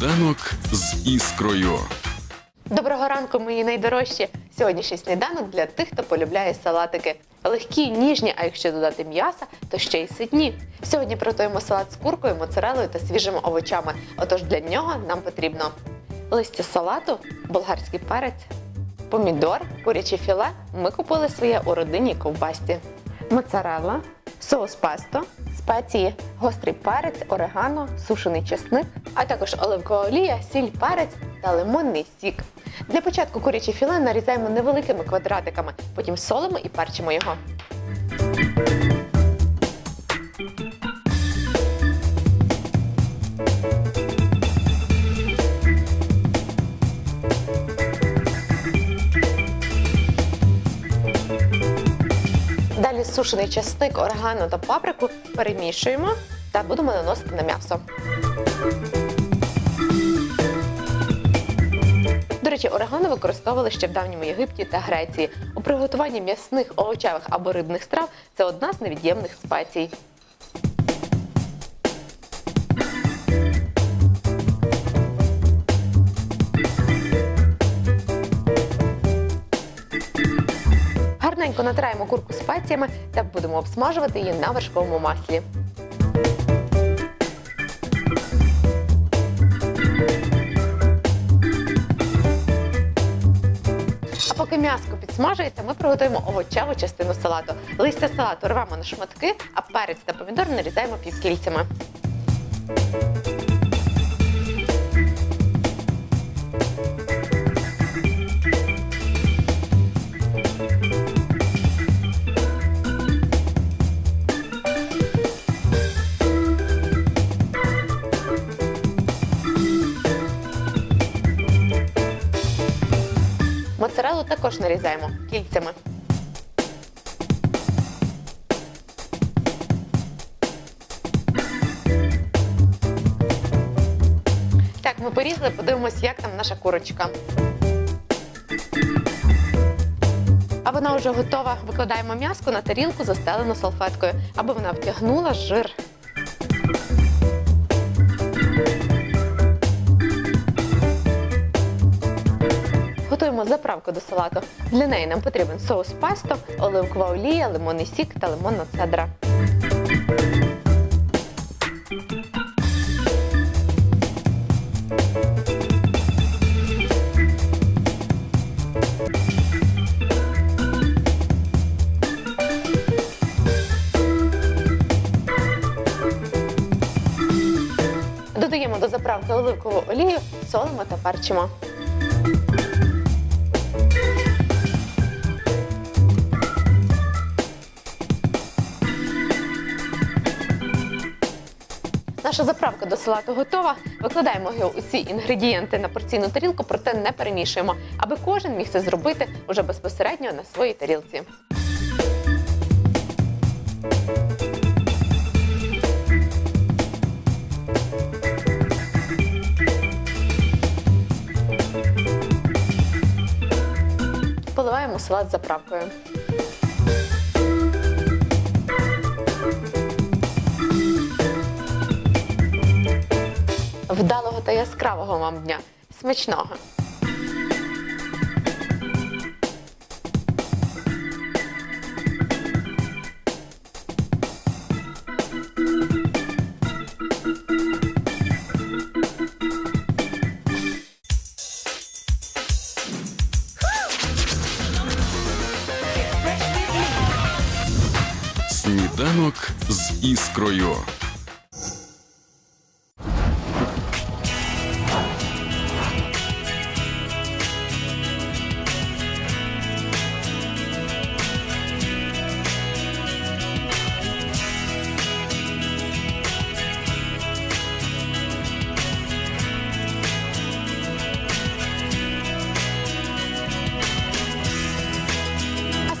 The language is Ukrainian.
Сніданок з іскрою. Доброго ранку, мої найдорожчі! Сьогоднішній сніданок для тих, хто полюбляє салатики. Легкі, ніжні, а якщо додати м'яса, то ще й ситні. Сьогодні приготуємо салат з куркою, моцарелою та свіжими овочами. Отож для нього нам потрібно листя салату, болгарський перець, помідор, куряче філе. Ми купили своє у родині ковбасті. Моцарелла, соус песто, спеції, гострий перець, орегано, сушений чесник, а також оливкова олія, сіль, перець та лимонний сік. Для початку куряче філе нарізаємо невеликими квадратиками, потім солимо і перчимо його. Сушений часник, орегано та паприку перемішуємо та будемо наносити на м'ясо. До речі, орегано використовували ще в давньому Єгипті та Греції. У приготуванні м'ясних, овочевих або рибних страв це одна з невід'ємних спецій. Натираємо курку спеціями та будемо обсмажувати її на вершковому маслі. Поки м'яско підсмажується, ми приготуємо овочеву частину салату. Листя салату рвемо на шматки, а перець та помідор нарізаємо півкільцями. Моцарелу також нарізаємо кільцями. Так, ми порізали, подивимось, як там наша курочка. А вона вже готова. Викладаємо м'яско на тарілку, застелену салфеткою, аби вона втягнула жир. Готуємо заправку до салату. Для неї нам потрібен соус песто, оливкова олія, лимонний сік та лимонна цедра. Додаємо до заправки оливкову олію, солимо та перчимо. Наша заправка до салату готова. Викладаємо його усі інгредієнти на порційну тарілку, проте не перемішуємо, аби кожен міг це зробити уже безпосередньо на своїй тарілці. Поливаємо салат заправкою. Вдалого та яскравого вам дня. Смачного! Сніданок з іскрою.